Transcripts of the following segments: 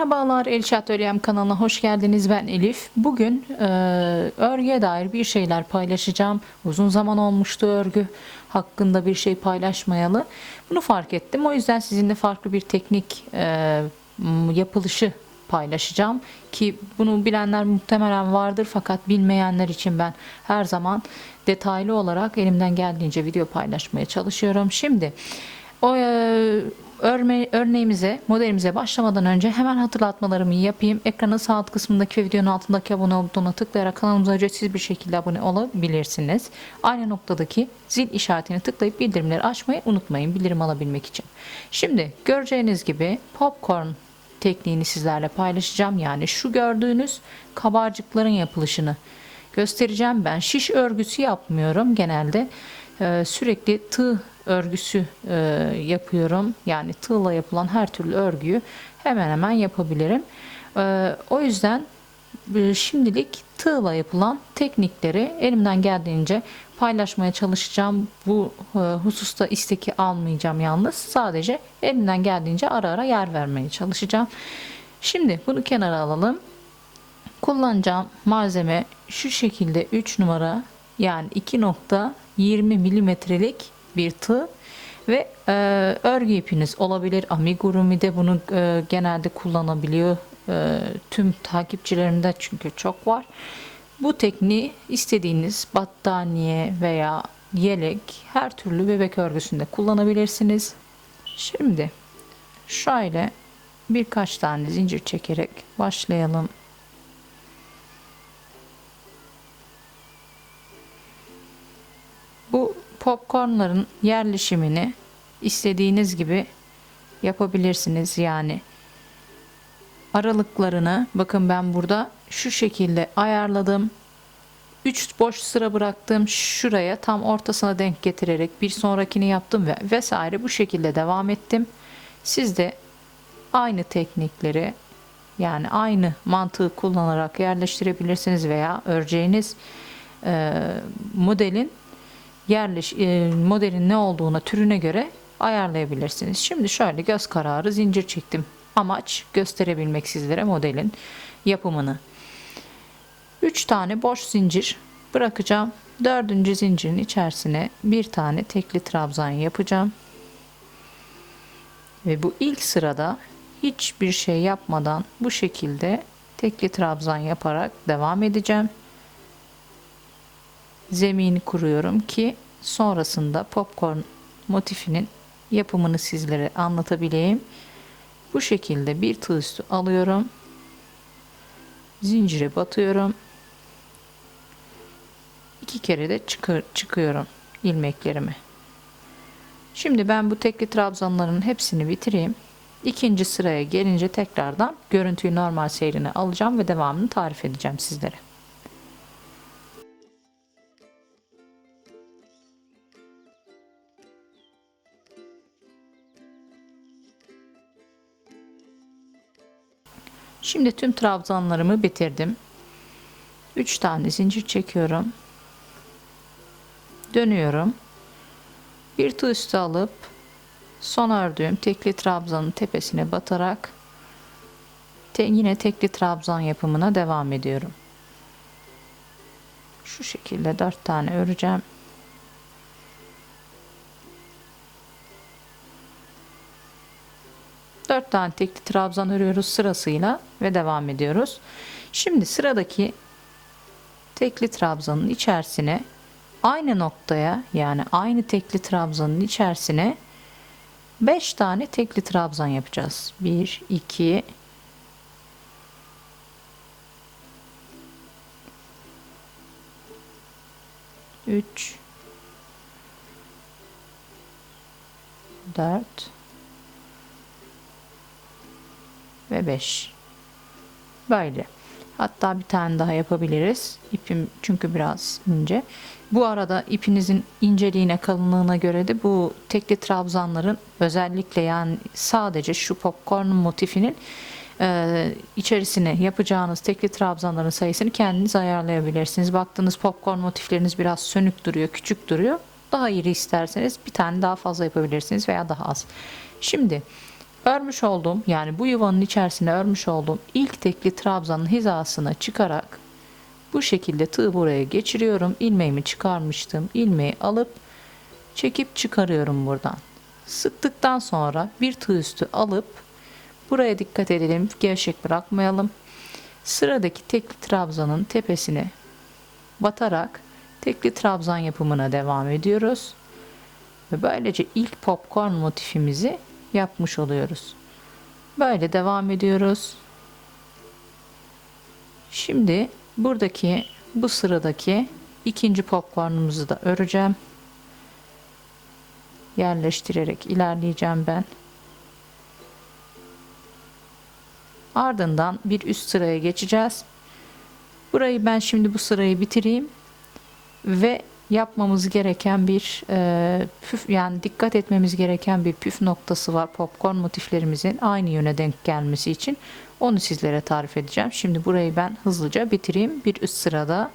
Merhabalar Elçi Atölyem kanalına hoş geldiniz. Ben Elif. Bugün e, örgüye dair bir şeyler paylaşacağım. Uzun zaman olmuştu örgü hakkında bir şey paylaşmayalı. Bunu fark ettim. O yüzden sizinle farklı bir teknik e, yapılışı paylaşacağım. Ki bunu bilenler muhtemelen vardır fakat bilmeyenler için ben her zaman detaylı olarak elimden geldiğince video paylaşmaya çalışıyorum. Şimdi o e, örme, örneğimize, modelimize başlamadan önce hemen hatırlatmalarımı yapayım. Ekranın sağ alt kısmındaki ve videonun altındaki abone butonuna tıklayarak kanalımıza ücretsiz bir şekilde abone olabilirsiniz. Aynı noktadaki zil işaretini tıklayıp bildirimleri açmayı unutmayın bildirim alabilmek için. Şimdi göreceğiniz gibi popcorn tekniğini sizlerle paylaşacağım. Yani şu gördüğünüz kabarcıkların yapılışını göstereceğim. Ben şiş örgüsü yapmıyorum genelde. Ee, sürekli tığ örgüsü e, yapıyorum. Yani tığla yapılan her türlü örgüyü hemen hemen yapabilirim. Ee, o yüzden e, şimdilik tığla yapılan teknikleri elimden geldiğince paylaşmaya çalışacağım. Bu e, hususta isteki almayacağım yalnız. Sadece elimden geldiğince ara ara yer vermeye çalışacağım. Şimdi bunu kenara alalım. Kullanacağım malzeme şu şekilde 3 numara yani 2.20 milimetrelik bir tığ ve e, örgü ipiniz olabilir. Amigurumi de bunu e, genelde kullanabiliyor. E, tüm takipçilerimde çünkü çok var. Bu tekniği istediğiniz battaniye veya yelek her türlü bebek örgüsünde kullanabilirsiniz. Şimdi şöyle birkaç tane zincir çekerek başlayalım. Popcornların yerleşimini istediğiniz gibi yapabilirsiniz. Yani aralıklarını bakın ben burada şu şekilde ayarladım. 3 boş sıra bıraktım. Şuraya tam ortasına denk getirerek bir sonrakini yaptım ve vesaire bu şekilde devam ettim. Siz de aynı teknikleri yani aynı mantığı kullanarak yerleştirebilirsiniz veya öreceğiniz e, modelin yerleş e, modelin ne olduğuna türüne göre ayarlayabilirsiniz. Şimdi şöyle göz kararı zincir çektim. Amaç gösterebilmek sizlere modelin yapımını. 3 tane boş zincir bırakacağım. Dördüncü zincirin içerisine bir tane tekli trabzan yapacağım. Ve bu ilk sırada hiçbir şey yapmadan bu şekilde tekli trabzan yaparak devam edeceğim zemini kuruyorum ki sonrasında popcorn motifinin yapımını sizlere anlatabileyim. Bu şekilde bir tığ üstü alıyorum. Zincire batıyorum. İki kere de çıkır, çıkıyorum ilmeklerimi. Şimdi ben bu tekli trabzanların hepsini bitireyim. İkinci sıraya gelince tekrardan görüntüyü normal seyrine alacağım ve devamını tarif edeceğim sizlere. Şimdi tüm trabzanlarımı bitirdim. 3 tane zincir çekiyorum. Dönüyorum. Bir tığ üstü alıp son ördüğüm tekli trabzanın tepesine batarak te, yine tekli trabzan yapımına devam ediyorum. Şu şekilde 4 tane öreceğim. Dört tane tekli trabzan örüyoruz sırasıyla ve devam ediyoruz. Şimdi sıradaki tekli trabzanın içerisine aynı noktaya yani aynı tekli trabzanın içerisine 5 tane tekli trabzan yapacağız. 1 2 3 4 ve 5 böyle hatta bir tane daha yapabiliriz ipim çünkü biraz ince bu arada ipinizin inceliğine kalınlığına göre de bu tekli trabzanların özellikle yani sadece şu popcorn motifinin e, içerisine yapacağınız tekli trabzanların sayısını kendiniz ayarlayabilirsiniz. Baktığınız popcorn motifleriniz biraz sönük duruyor, küçük duruyor. Daha iri isterseniz bir tane daha fazla yapabilirsiniz veya daha az. Şimdi örmüş olduğum yani bu yuvanın içerisine örmüş olduğum ilk tekli trabzanın hizasına çıkarak bu şekilde tığ buraya geçiriyorum. İlmeğimi çıkarmıştım. İlmeği alıp çekip çıkarıyorum buradan. Sıktıktan sonra bir tığ üstü alıp buraya dikkat edelim. Gevşek bırakmayalım. Sıradaki tekli trabzanın tepesine batarak tekli trabzan yapımına devam ediyoruz. Ve böylece ilk popcorn motifimizi yapmış oluyoruz. Böyle devam ediyoruz. Şimdi buradaki bu sıradaki ikinci popcornumuzu da öreceğim. Yerleştirerek ilerleyeceğim ben. Ardından bir üst sıraya geçeceğiz. Burayı ben şimdi bu sırayı bitireyim ve yapmamız gereken bir e, püf yani dikkat etmemiz gereken bir püf noktası var popcorn motiflerimizin aynı yöne denk gelmesi için onu sizlere tarif edeceğim. Şimdi burayı ben hızlıca bitireyim. Bir üst sırada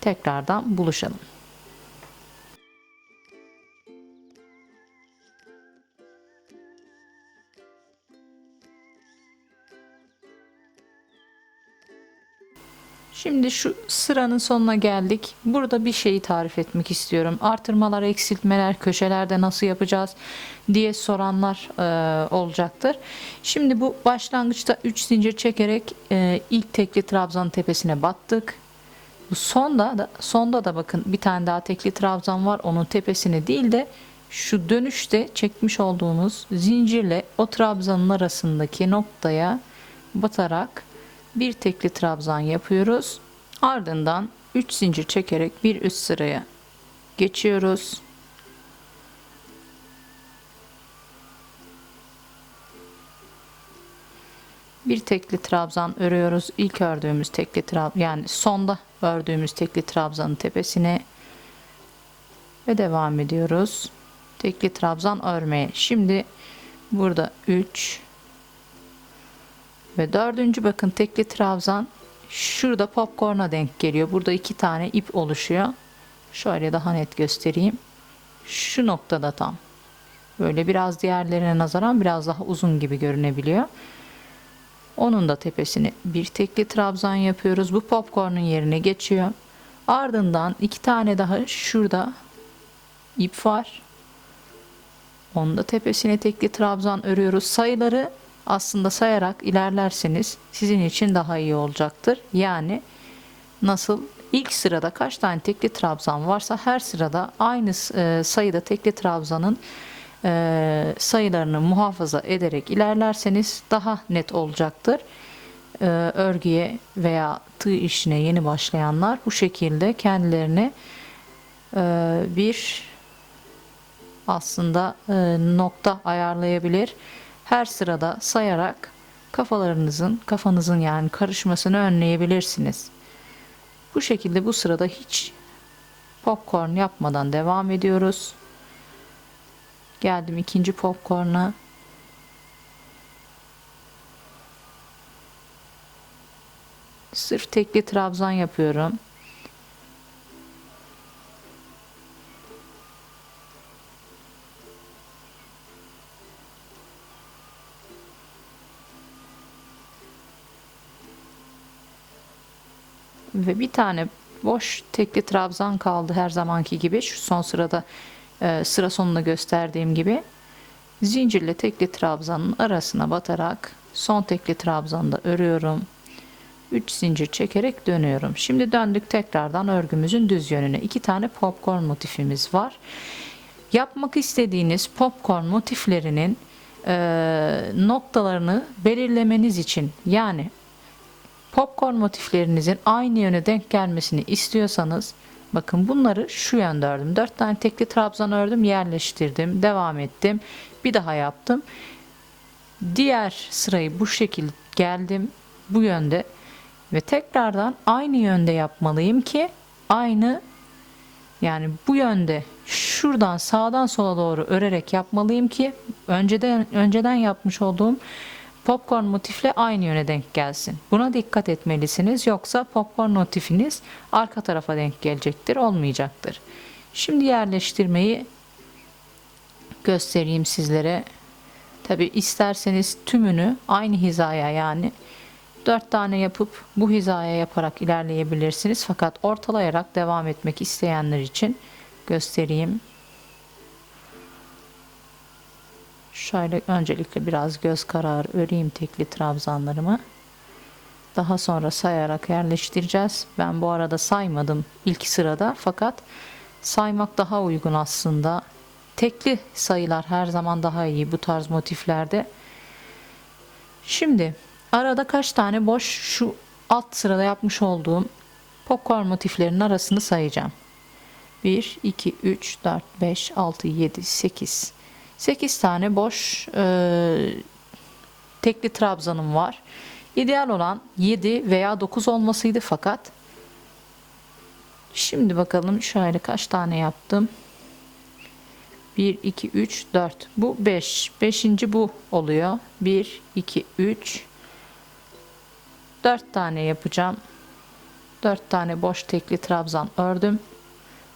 tekrardan buluşalım. Şimdi şu sıranın sonuna geldik. Burada bir şeyi tarif etmek istiyorum. Artırmalar, eksiltmeler, köşelerde nasıl yapacağız diye soranlar e, olacaktır. Şimdi bu başlangıçta 3 zincir çekerek e, ilk tekli trabzanın tepesine battık. Bu sonda da sonda da bakın bir tane daha tekli trabzan var. Onun tepesine değil de şu dönüşte çekmiş olduğumuz zincirle o trabzanın arasındaki noktaya batarak bir tekli trabzan yapıyoruz. Ardından 3 zincir çekerek bir üst sıraya geçiyoruz. Bir tekli trabzan örüyoruz. İlk ördüğümüz tekli trabzan yani sonda ördüğümüz tekli trabzanın tepesine ve devam ediyoruz. Tekli trabzan örmeye. Şimdi burada 3 ve dördüncü bakın tekli trabzan şurada popcorn'a denk geliyor. Burada iki tane ip oluşuyor. Şöyle daha net göstereyim. Şu noktada tam. Böyle biraz diğerlerine nazaran biraz daha uzun gibi görünebiliyor. Onun da tepesini bir tekli trabzan yapıyoruz. Bu popcorn'un yerine geçiyor. Ardından iki tane daha şurada ip var. Onun da tepesine tekli trabzan örüyoruz. Sayıları aslında sayarak ilerlerseniz sizin için daha iyi olacaktır. Yani nasıl ilk sırada kaç tane tekli trabzan varsa her sırada aynı e, sayıda tekli trabzanın e, sayılarını muhafaza ederek ilerlerseniz daha net olacaktır. E, örgüye veya tığ işine yeni başlayanlar bu şekilde kendilerine bir aslında nokta ayarlayabilir her sırada sayarak kafalarınızın, kafanızın yani karışmasını önleyebilirsiniz. Bu şekilde bu sırada hiç popcorn yapmadan devam ediyoruz. Geldim ikinci popcorn'a. Sırf tekli trabzan yapıyorum. Ve bir tane boş tekli trabzan kaldı her zamanki gibi. Şu son sırada e, sıra sonunda gösterdiğim gibi. Zincirle tekli trabzanın arasına batarak son tekli trabzanı örüyorum. 3 zincir çekerek dönüyorum. Şimdi döndük tekrardan örgümüzün düz yönüne. İki tane popcorn motifimiz var. Yapmak istediğiniz popcorn motiflerinin e, noktalarını belirlemeniz için yani Popcorn motiflerinizin aynı yöne denk gelmesini istiyorsanız bakın bunları şu yönde ördüm. 4 tane tekli trabzan ördüm, yerleştirdim, devam ettim. Bir daha yaptım. Diğer sırayı bu şekilde geldim bu yönde ve tekrardan aynı yönde yapmalıyım ki aynı yani bu yönde şuradan sağdan sola doğru örerek yapmalıyım ki önceden önceden yapmış olduğum popcorn motifle aynı yöne denk gelsin. Buna dikkat etmelisiniz yoksa popcorn motifiniz arka tarafa denk gelecektir, olmayacaktır. Şimdi yerleştirmeyi göstereyim sizlere. Tabi isterseniz tümünü aynı hizaya yani 4 tane yapıp bu hizaya yaparak ilerleyebilirsiniz. Fakat ortalayarak devam etmek isteyenler için göstereyim. Şöyle öncelikle biraz göz kararı öreyim tekli trabzanlarımı. Daha sonra sayarak yerleştireceğiz. Ben bu arada saymadım ilk sırada fakat saymak daha uygun aslında. Tekli sayılar her zaman daha iyi bu tarz motiflerde. Şimdi arada kaç tane boş şu alt sırada yapmış olduğum popcorn motiflerinin arasını sayacağım. 1, 2, 3, 4, 5, 6, 7, 8. 8 tane boş e, tekli trabzanım var. İdeal olan 7 veya 9 olmasıydı fakat şimdi bakalım şöyle kaç tane yaptım. 1, 2, 3, 4. Bu 5. 5. bu oluyor. 1, 2, 3. 4 tane yapacağım. 4 tane boş tekli trabzan ördüm.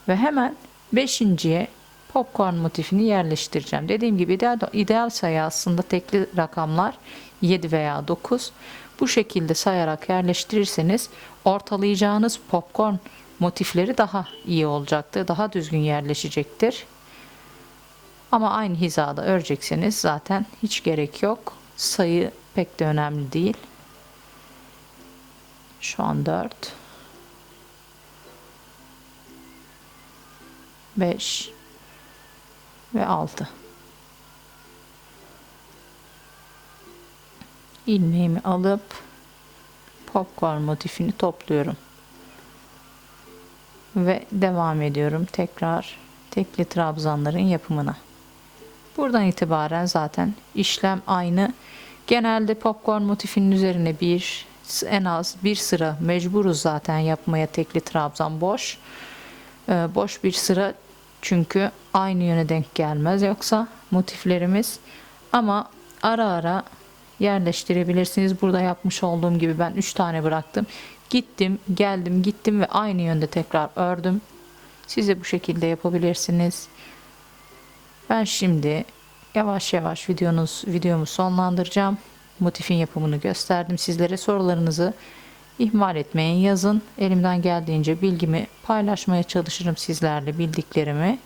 Ve hemen 5.ye popcorn motifini yerleştireceğim. Dediğim gibi ideal, ideal sayı aslında tekli rakamlar 7 veya 9. Bu şekilde sayarak yerleştirirseniz ortalayacağınız popcorn motifleri daha iyi olacaktır. Daha düzgün yerleşecektir. Ama aynı hizada örecekseniz zaten hiç gerek yok. Sayı pek de önemli değil. Şu an 4 5 ve 6 ilmeğimi alıp popcorn motifini topluyorum. Ve devam ediyorum tekrar tekli trabzanların yapımına. Buradan itibaren zaten işlem aynı. Genelde popcorn motifinin üzerine bir en az bir sıra mecburuz zaten yapmaya tekli trabzan boş. Ee, boş bir sıra çünkü aynı yöne denk gelmez yoksa motiflerimiz ama ara ara yerleştirebilirsiniz. Burada yapmış olduğum gibi ben 3 tane bıraktım. Gittim, geldim, gittim ve aynı yönde tekrar ördüm. Siz de bu şekilde yapabilirsiniz. Ben şimdi yavaş yavaş videonuz videomu sonlandıracağım. Motifin yapımını gösterdim sizlere. Sorularınızı ihmal etmeyin, yazın. Elimden geldiğince bilgimi paylaşmaya çalışırım sizlerle bildiklerimi.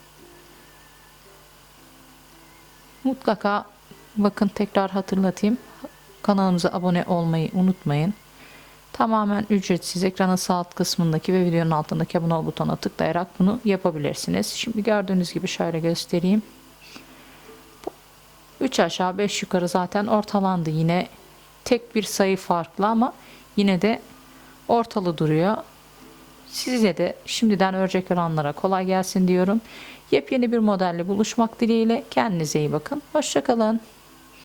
Mutlaka bakın tekrar hatırlatayım. Kanalımıza abone olmayı unutmayın. Tamamen ücretsiz ekranın sağ alt kısmındaki ve videonun altındaki abone ol butonuna tıklayarak bunu yapabilirsiniz. Şimdi gördüğünüz gibi şöyle göstereyim. 3 aşağı 5 yukarı zaten ortalandı yine. Tek bir sayı farklı ama yine de ortalı duruyor. Size de şimdiden örecek olanlara kolay gelsin diyorum. Yepyeni bir modelle buluşmak dileğiyle kendinize iyi bakın. Hoşçakalın.